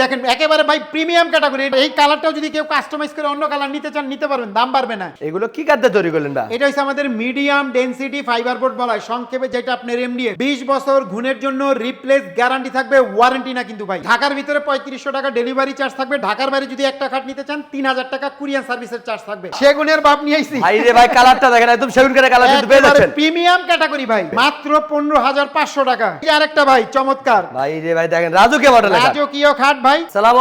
দেখেন একেবারে ভাই প্রিমিয়াম ক্যাটাগরি এই কালারটাও যদি কেউ কাস্টমাইজ করে অন্য কালার নিতে চান নিতে পারবেন দাম বাড়বে না। এগুলো কি কাঠে তৈরি করলেন বা এটা হচ্ছে আমাদের মিডিয়াম ডেনসিটি ফাইবার বোর্ড বলা হয়। সংক্ষেপে যেটা আপনার এমডিএ বিশ বছর ঘুণের জন্য রিপ্লেস গ্যারান্টি থাকবে ওয়ারেন্টি না কিন্তু ভাই। ঢাকার ভিতরে পঁয়ত্রিশশো টাকা ডেলিভারি চার্জ থাকবে। ঢাকার বাইরে যদি একটা খাট নিতে চান তিন হাজার টাকা কুরিয়ান সার্ভিসের চার্জ থাকবে। সেগুনের বাপ নিয়ে আইছি। ভাই রে ভাই কালারটা দেখেন একদম সেগুন কাঠের কালার কিন্তু পেয়ে যাচ্ছেন। প্রিমিয়াম ক্যাটাগরি ভাই। মাত্র পনেরো হাজার পাঁচশো টাকা। এই আরেকটা ভাই চমৎকার। ভাই রে ভাই দেখেন রাজুকে মডেল রাজকীয় খাট ভাই।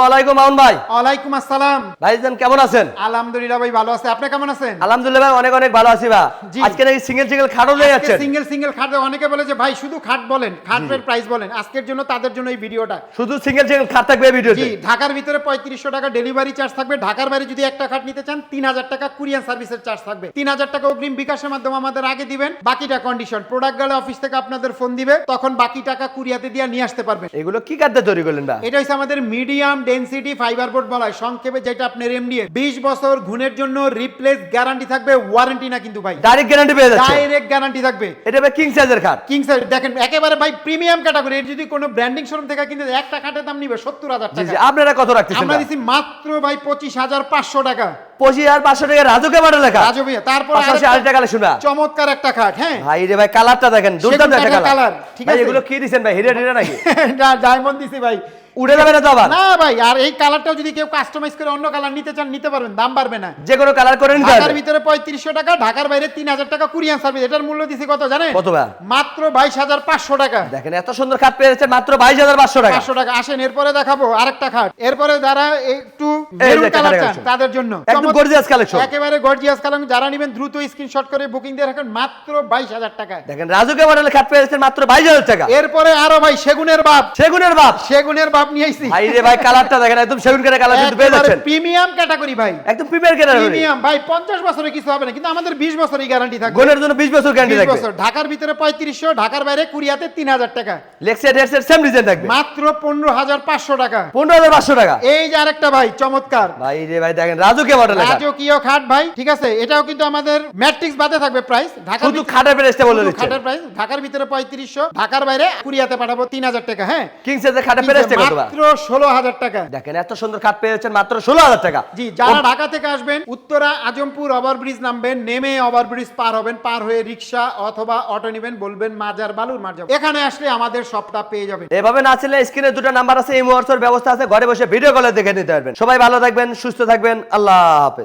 আলাইকুম মাউন ভাই। ওয়ালাইকুম আসসালাম। ভাইজান কেমন আছেন? আলহামদুলিল্লাহ ভাই ভালো আছে। আপনি কেমন আছেন? আলহামদুলিল্লাহ ভাই অনেক অনেক ভালো আছি ভাই। আজকে নাকি সিঙ্গেল সিঙ্গেল খাটও নিয়ে যাচ্ছেন। সিঙ্গেল সিঙ্গেল খাট অনেকে বলে যে ভাই শুধু খাট বলেন খাটের প্রাইস বলেন। আজকের জন্য তাদের জন্য এই ভিডিওটা শুধু সিঙ্গেল সিঙ্গেল খাট থাকবে এই ভিডিওতে জি ঢাকার ভিতরে পঁয়ত্রিশশো টাকা ডেলিভারি চার্জ থাকবে। ঢাকার বাইরে যদি একটা খাট নিতে চান তিন হাজার টাকা কুরিয়ান সার্ভিসের চার্জ থাকবে। তিন হাজার টাকা অগ্রিম বিকাশের মাধ্যমে আমাদের আগে দিবেন। বাকিটা কন্ডিশন প্রোডাক্ট গেলে অফিস থেকে আপনাদের ফোন দিবে। তখন বাকি টাকা কুরিয়াতে দিয়ে নিয়ে আসতে পারবেন। এগুলো কি কাঠে তৈরি করলেন বা এটা হচ্ছে আমাদের মিডিয়াম ডেনসিটি ফাইবার বোর্ড বলা হয় সংক্ষেপে যেটা আপনার এমডিএ বিশ বছর ঘুণের জন্য রিপ্লেস গ্যারান্টি থাকবে ওয়ারেন্টি না কিন্তু ভাই। ডাইরেক্ট গ্যারান্টি পেয়ে যাচ্ছে। ডাইরেক্ট গ্যারান্টি থাকবে। এটা ভাই কিং সাইজের খাট। কিং সাইজ দেখেন একেবারে ভাই প্রিমিয়াম ক্যাটাগরি এর যদি কোনো ব্র্যান্ডিং শোরুম থেকে কিনতে একটা খাটের দাম নিবে সত্তর হাজার টাকা। আপনারা কত রাখতেছেন আমরা দিচ্ছি মাত্র ভাই পঁচিশ হাজার পাঁচশো টাকা। পঁচিশ হাজার পাঁচশো টাকা রাজুকে মডেল লেখা রাজু তারপর পাশাপাশি আরেকটা কালেকশন ভাই চমৎকার একটা খাট হ্যাঁ। ভাই রে ভাই কালারটা দেখেন দুর্দান্ত একটা কালার ঠিক আছে? এগুলো কি দিছেন ভাই? হিরে হিরে নাকি? ডায়মন্ড দিছি ভাই। উড়ে যাবে না তো আবার? না ভাই আর এই কালারটাও যদি কেউ কাস্টমাইজ করে অন্য কালার নিতে চান নিতে পারবেন দাম বাড়বে না। যে কোনো কালার করে নিতে ঢাকার ভিতরে পঁয়ত্রিশশো টাকা ঢাকার বাইরে তিন হাজার টাকা কুরিয়ান সার্ভিস এটার মূল্য দিছি কত জানেন? কত ভাই? মাত্র বাইশ হাজার পাঁচশো টাকা। দেখেন এত সুন্দর খাট পেয়ে যাচ্ছে মাত্র বাইশ হাজার পাঁচশো টাকা। পাঁচশো টাকা। আসেন এরপরে দেখাবো আরেকটা খাট। এরপরে যারা একটু মেরুন কালার চান তাদের জন্য। একদম gorgeous collection। একেবারে গর্জিয়াস কালার যারা নেবেন দ্রুত স্ক্রিনশট করে বুকিং দিয়ে রাখেন মাত্র বাইশ হাজার টাকা দেখেন রাজুকে মডেলের খাট পেয়ে যাচ্ছে মাত্র বাইশ হাজার টাকা। এরপরে আরও ভাই সেগুনের বাপ। সেগুনের বাপ। সেগুনের বাপ নিয়ে আইছি ভাই রে ভাই কালারটা দেখেন একদম সেগুন কাঠের কালার কিন্তু পেয়ে যাচ্ছেন। প্রিমিয়াম ক্যাটাগরি ভাই। একদম প্রিমিয়ার কেনার প্রিমিয়াম। ভাই পঞ্চাশ বছরে কিছু হবে না কিন্তু আমাদের বিশ বছরই গ্যারান্টি থাকবে। গোনের জন্য বিশ বছর গ্যারান্টি 20 বছর। ঢাকার ভিতরে পঁয়ত্রিশশো ঢাকার বাইরে কুরিয়াতে তিন হাজার টাকা। লেক্সের ডেক্সের সেম ডিজাইন থাকবে। মাত্র পনেরো হাজার পাঁচশো টাকা। পনেরো হাজার পাঁচশো টাকা। এই যে আরেকটা ভাই চমৎকার। ভাই রে ভাই দেখেন রাজুকে খাট। রাজকীয় খাট ভাই ঠিক আছে? এটাও কিন্তু আমাদের ম্যাট্রিক্স বাদে থাকবে প্রাইস ঢাকার শুধু খাটের প্রাইসটা বলে শুধু দিচ্ছেন। খাটের প্রাইস ঢাকার ভিতরে পঁয়ত্রিশশো ঢাকার বাইরে কুরিয়াতে পাঠাবো তিন হাজার টাকা হ্যাঁ? কিং সাইজের খাটের প্রাইসটা? মাত্র ষোলো হাজার টাকা। দেখেন এত সুন্দর খাট পেয়ে মাত্র ষোলো হাজার টাকা। জি যারা ঢাকা থেকে আসবেন উত্তরা আজমপুর ওভারব্রিজ নামবেন নেমে ওভারব্রিজ পার হবেন পার হয়ে রিক্সা অথবা অটো নেবেন বলবেন মাজার বালুর মাজার। এখানে আসলে আমাদের সবটা পেয়ে যাবেন। এভাবে না ছিল স্ক্রিনে দুটো নাম্বার আছে এই মুহূর্তের ব্যবস্থা আছে ঘরে বসে ভিডিও কলে দেখে নিতে পারবেন। সবাই ভালো থাকবেন সুস্থ থাকবেন আল্লাহ হাফেজ।